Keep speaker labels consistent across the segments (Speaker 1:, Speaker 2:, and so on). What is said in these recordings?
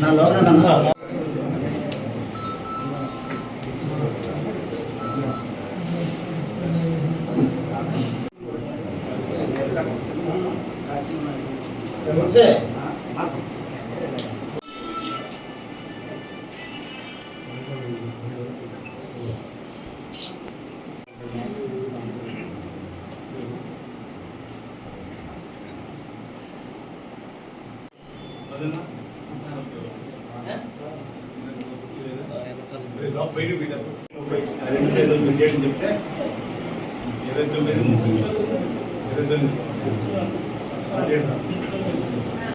Speaker 1: నా
Speaker 2: లోపల నంబర్ ఎవరు చెప్తే ఇరవై తొమ్మిది ముప్పై ఇరవై తొమ్మిది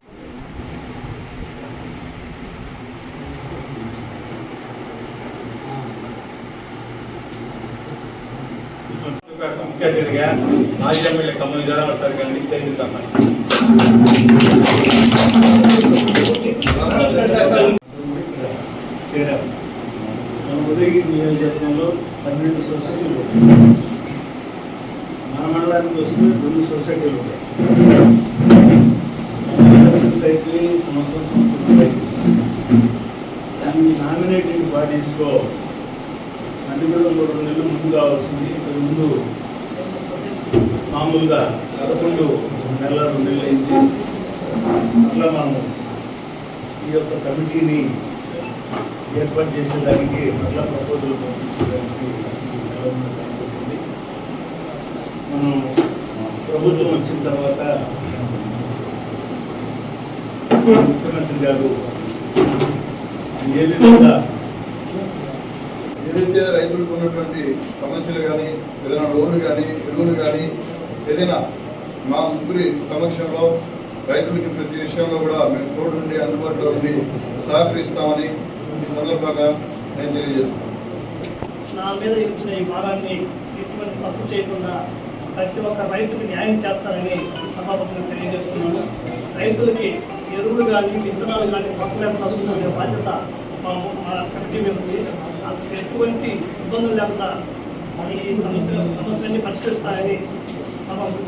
Speaker 2: అదే ముఖ్య అతిథిగా మాజీ ఎమ్మెల్యే కమ్మల జరాల సార్
Speaker 1: ఉదయగిరి నియోజకవర్గంలో పన్నెండు సొసైటీలు ఉన్నాయి. మన మండలానికి వస్తే రెండు సొసైటీలు ఉన్నాయి సొసైటీ సంవత్సరం సంవత్సరం దాన్ని నామినేటింగ్ బాడీస్లో అందులో మూడు నెలలు ముందు కావాల్సింది. ఇంతకు ముందు మామూలుగా పదకొండు నెలల రెండు నెలలు అట్లా మనము ఈ యొక్క కమిటీని ఏర్పాటు చేసేదానికి మళ్ళా ప్రపోజల్ పంపించడానికి మనం ప్రభుత్వం వచ్చిన తర్వాత ముఖ్యమంత్రి గారు ఏ విధంగా
Speaker 3: ఏదైతే రైతులకు ఉన్నటువంటి సమస్యలు కానీ ఏదైనా లోన్లు కానీ ఎరువులు కానీ ఏదైనా మా ముగ్గురి సమక్షంలో రైతులకి ప్రతి విషయంలో కూడా మేము తోడుండి అందుబాటులో ఉండి సహకరిస్తామని ఈ సందర్భంగా నేను తెలియజేస్తున్నాను.
Speaker 4: నా మీద ఇచ్చిన ఈ భారాన్ని ఎటువంటి తప్పు చేయకుండా ప్రతి ఒక్క రైతుకి న్యాయం చేస్తారని సభాపతిని తెలియజేస్తున్నాను. రైతులకి ఎరువులు కానీ విత్తనాలు కానీ కొత్త లేకుండా చూసుకునే బాధ్యత మా మా కమిటీ మీద ఉంది. ఎటువంటి ఇబ్బందులు లేకుండా ఈ సమస్య సమస్యలన్నీ పరిష్కరిస్తాయని
Speaker 3: Gracias.